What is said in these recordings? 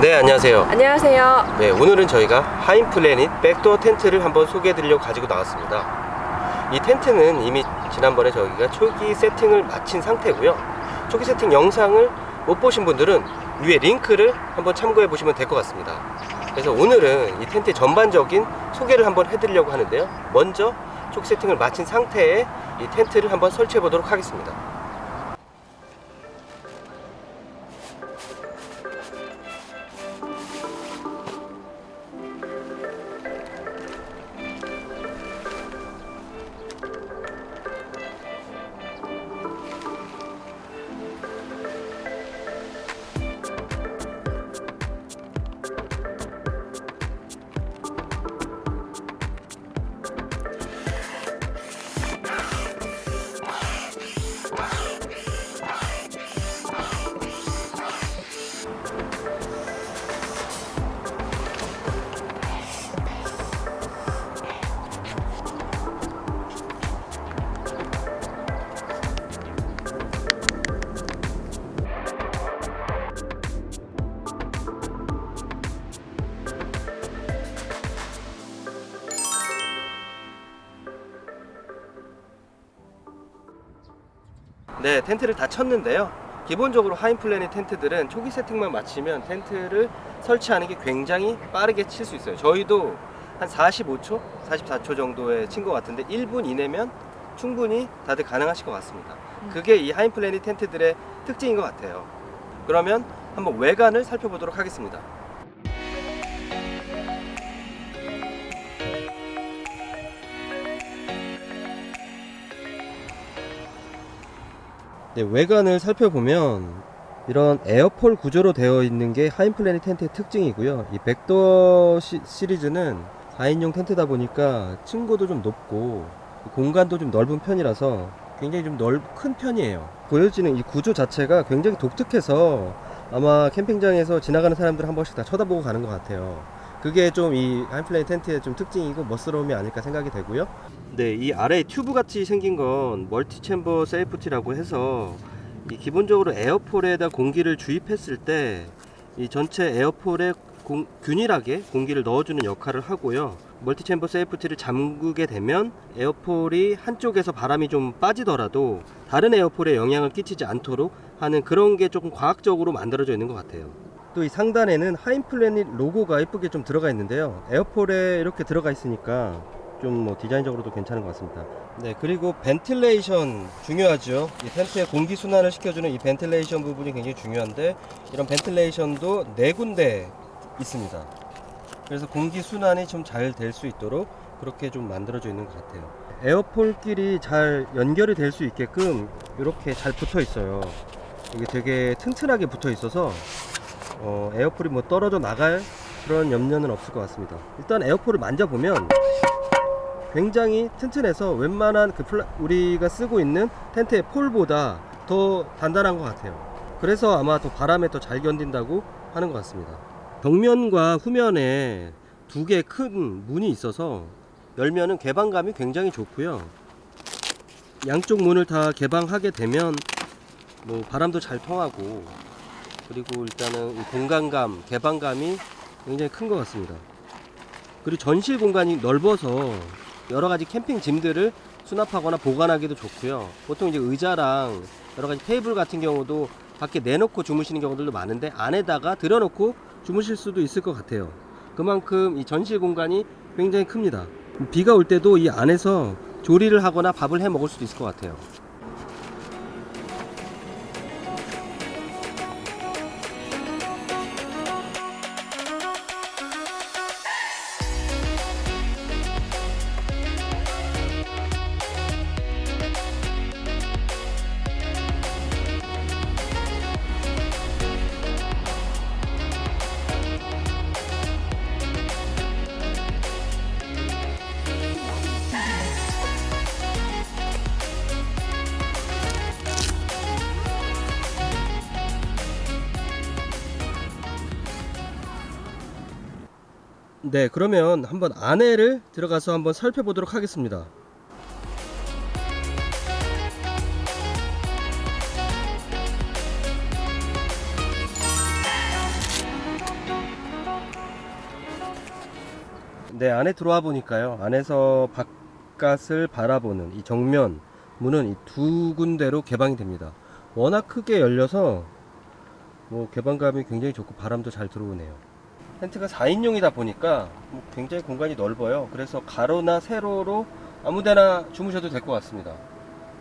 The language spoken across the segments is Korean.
네, 안녕하세요. 안녕하세요. 네, 오늘은 저희가 하인플래닛 백도어 텐트를 한번 소개해 드리려고 가지고 나왔습니다. 이 텐트는 이미 지난번에 저희가 초기 세팅을 마친 상태고요. 초기 세팅 영상을 못 보신 분들은 위에 링크를 한번 참고해 보시면 될 것 같습니다. 그래서 오늘은 이 텐트의 전반적인 소개를 한번 해드리려고 하는데요. 먼저 초기 세팅을 마친 상태에 이 텐트를 한번 설치해 보도록 하겠습니다. 네, 텐트를 다 쳤는데요. 기본적으로 하인플래닛 텐트들은 초기 세팅만 마치면 텐트를 설치하는 게 굉장히 빠르게 칠 수 있어요. 저희도 한 45초, 44초 정도에 친 것 같은데 1분 이내면 충분히 다들 가능하실 것 같습니다. 그게 이 하인플래닛 텐트들의 특징인 것 같아요. 그러면 한번 외관을 살펴보도록 하겠습니다. 네, 외관을 살펴보면 이런 에어폴 구조로 되어 있는 게 하인플래닛 텐트의 특징이고요. 이 백도어 시, 시리즈는 4인용 텐트다 보니까 층고도 좀 높고 공간도 좀 넓은 편이라서 굉장히 좀 넓, 큰 편이에요. 보여지는 이 구조 자체가 굉장히 독특해서 아마 캠핑장에서 지나가는 사람들 한 번씩 다 쳐다보고 가는 것 같아요. 그게 좀 이 하인플래닛 텐트의 좀 특징이고 멋스러움이 아닐까 생각이 되고요. 네, 이 아래 튜브 같이 생긴 건 멀티 챔버 세이프티라고 해서 이 기본적으로 에어폴에다 공기를 주입했을 때 이 전체 에어폴에 공- 균일하게 공기를 넣어주는 역할을 하고요. 멀티 챔버 세이프티를 잠그게 되면 에어폴이 한쪽에서 바람이 좀 빠지더라도 다른 에어폴에 영향을 끼치지 않도록 하는 그런 게 조금 과학적으로 만들어져 있는 것 같아요. 또 이 상단에는 하인플래닛 로고가 예쁘게 좀 들어가 있는데요. 에어폴에 이렇게 들어가 있으니까 좀 뭐 디자인적으로도 괜찮은 것 같습니다. 네, 그리고 벤틸레이션 중요하죠. 이 텐트의 공기 순환을 시켜주는 이 벤틸레이션 부분이 굉장히 중요한데 이런 벤틸레이션도 네 군데 있습니다. 그래서 공기 순환이 좀 잘 될 수 있도록 그렇게 좀 만들어져 있는 것 같아요. 에어폴끼리 잘 연결이 될 수 있게끔 이렇게 잘 붙어 있어요. 이게 되게 튼튼하게 붙어 있어서 어, 에어폴이 뭐 떨어져 나갈 그런 염려는 없을 것 같습니다. 일단 에어폴을 만져보면 굉장히 튼튼해서 웬만한 그 플라, 우리가 쓰고 있는 텐트의 폴보다 더 단단한 것 같아요. 그래서 아마 더 바람에 더 잘 견딘다고 하는 것 같습니다. 벽면과 후면에 두 개 큰 문이 있어서 열면은 개방감이 굉장히 좋고요. 양쪽 문을 다 개방하게 되면 뭐 바람도 잘 통하고 그리고 일단은 이 공간감, 개방감이 굉장히 큰 것 같습니다. 그리고 전실 공간이 넓어서 여러 가지 캠핑 짐들을 수납하거나 보관하기도 좋고요. 보통 이제 의자랑 여러 가지 테이블 같은 경우도 밖에 내놓고 주무시는 경우들도 많은데 안에다가 들여놓고 주무실 수도 있을 것 같아요. 그만큼 이 전실 공간이 굉장히 큽니다. 비가 올 때도 이 안에서 조리를 하거나 밥을 해 먹을 수도 있을 것 같아요. 네, 그러면 한번 안에를 들어가서 한번 살펴보도록 하겠습니다. 네, 안에 들어와 보니까요. 안에서 바깥을 바라보는 이 정면 문은 이 두 군데로 개방이 됩니다. 워낙 크게 열려서 뭐 개방감이 굉장히 좋고 바람도 잘 들어오네요. 텐트가 4인용이다 보니까 뭐 굉장히 공간이 넓어요. 그래서 가로나 세로로 아무데나 주무셔도 될 것 같습니다.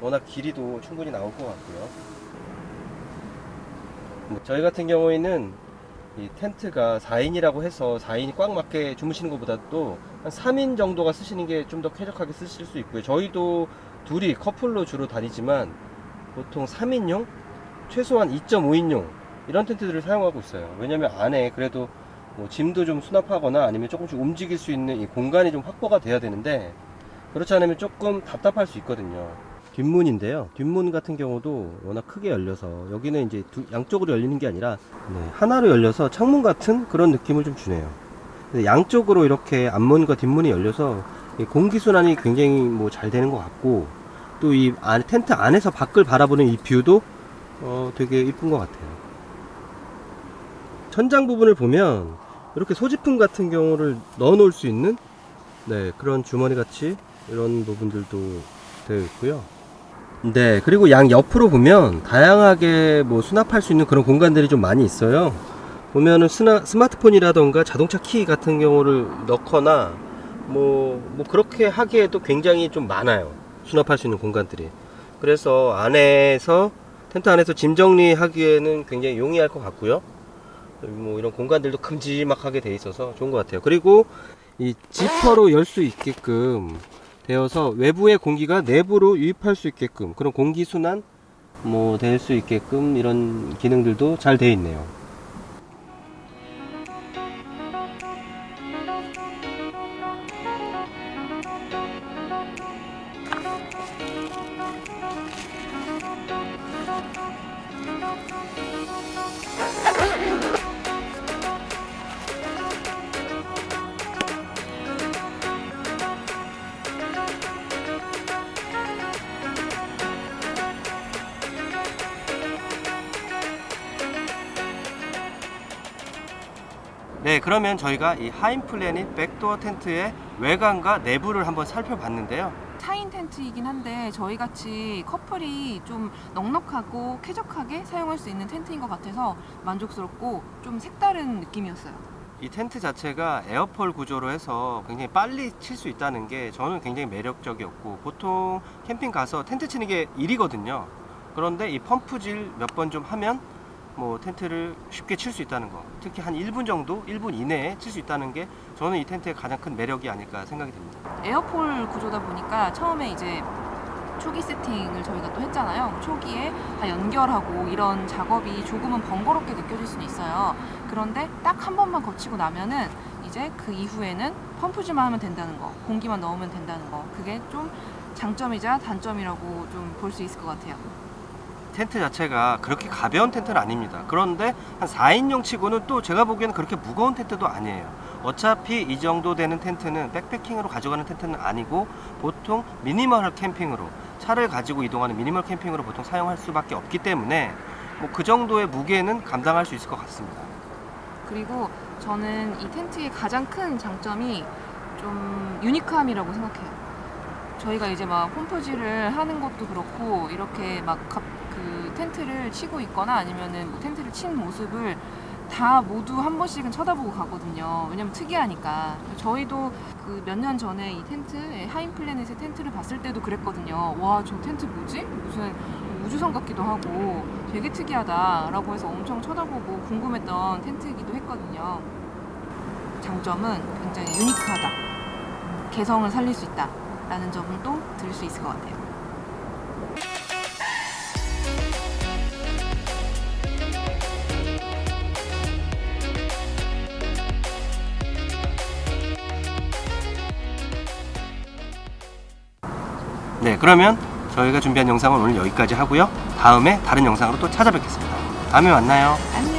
워낙 길이도 충분히 나올 것 같고요. 뭐 저희 같은 경우에는 이 텐트가 4인이라고 해서 4인이 꽉 맞게 주무시는 것보다도 한 3인 정도가 쓰시는 게 좀 더 쾌적하게 쓰실 수 있고요. 저희도 둘이 커플로 주로 다니지만 보통 3인용, 최소한 2.5인용 이런 텐트들을 사용하고 있어요. 왜냐면 안에 그래도 뭐 짐도 좀 수납하거나 아니면 조금씩 움직일 수 있는 이 공간이 좀 확보가 돼야 되는데 그렇지 않으면 조금 답답할 수 있거든요. 뒷문인데요. 뒷문 같은 경우도 워낙 크게 열려서 여기는 이제 두- 양쪽으로 열리는 게 아니라 네, 하나로 열려서 창문 같은 그런 느낌을 좀 주네요. 양쪽으로 이렇게 앞문과 뒷문이 열려서 이 공기 순환이 굉장히 뭐 잘 되는 것 같고 또 이 텐트 안에서 밖을 바라보는 이 뷰도 어, 되게 이쁜 것 같아요. 천장 부분을 보면 이렇게 소지품 같은 경우를 넣어 놓을 수 있는 네, 그런 주머니 같이 이런 부분들도 되어 있고요. 네, 그리고 양 옆으로 보면 다양하게 뭐 수납할 수 있는 그런 공간들이 좀 많이 있어요. 보면은 스나, 스마트폰이라던가 자동차 키 같은 경우를 넣거나 뭐, 뭐 그렇게 하기에도 굉장히 좀 많아요. 수납할 수 있는 공간들이. 그래서 안에서 텐트 안에서 짐 정리하기에는 굉장히 용이할 것 같고요. 뭐 이런 공간들도 큼지막하게 돼 있어서 좋은 것 같아요. 그리고 이 지퍼로 열 수 있게끔 되어서 외부의 공기가 내부로 유입할 수 있게끔 그런 공기 순환 뭐 될 수 있게끔 이런 기능들도 잘 돼 있네요. 네, 그러면 저희가 이 하인플래닛 백도어 텐트의 외관과 내부를 한번 살펴봤는데요. 4인 텐트이긴 한데 저희 같이 커플이 좀 넉넉하고 쾌적하게 사용할 수 있는 텐트인 것 같아서 만족스럽고 좀 색다른 느낌이었어요. 이 텐트 자체가 에어폴 구조로 해서 굉장히 빨리 칠 수 있다는 게 저는 굉장히 매력적이었고 보통 캠핑 가서 텐트 치는 게 일이거든요. 그런데 이 펌프질 몇 번 좀 하면 뭐 텐트를 쉽게 칠 수 있다는 거. 특히 한 1분 정도, 1분 이내에 칠 수 있다는 게 저는 이 텐트의 가장 큰 매력이 아닐까 생각이 듭니다. 에어폴 구조다 보니까 처음에 이제 초기 세팅을 저희가 또 했잖아요. 초기에 다 연결하고 이런 작업이 조금은 번거롭게 느껴질 수는 있어요. 그런데 딱 한 번만 거치고 나면은 이제 그 이후에는 펌프질만 하면 된다는 거, 공기만 넣으면 된다는 거. 그게 좀 장점이자 단점이라고 좀 볼 수 있을 것 같아요. 텐트 자체가 그렇게 가벼운 텐트는 아닙니다. 그런데 한 4인용 치고는 또 제가 보기에는 그렇게 무거운 텐트도 아니에요. 어차피 이 정도 되는 텐트는 백패킹으로 가져가는 텐트는 아니고 보통 미니멀 캠핑으로 차를 가지고 이동하는 미니멀 캠핑으로 보통 사용할 수밖에 없기 때문에 뭐 그 정도의 무게는 감당할 수 있을 것 같습니다. 그리고 저는 이 텐트의 가장 큰 장점이 좀 유니크함이라고 생각해요. 저희가 이제 막 홈퍼지를 하는 것도 그렇고 이렇게 막 그 텐트를 치고 있거나 아니면은 뭐 텐트를 친 모습을 다 모두 한 번씩은 쳐다보고 가거든요. 왜냐면 특이하니까. 저희도 그 몇 년 전에 이 텐트, 하인 플래닛의 텐트를 봤을 때도 그랬거든요. 와, 저 텐트 뭐지? 무슨 우주선 같기도 하고 되게 특이하다라고 해서 엄청 쳐다보고 궁금했던 텐트이기도 했거든요. 장점은 굉장히 유니크하다. 개성을 살릴 수 있다. 라는 점은 또 들을 수 있을 것 같아요. 네, 그러면 저희가 준비한 영상은 오늘 여기까지 하고요. 다음에 다른 영상으로 또 찾아뵙겠습니다. 다음에 만나요. 안녕!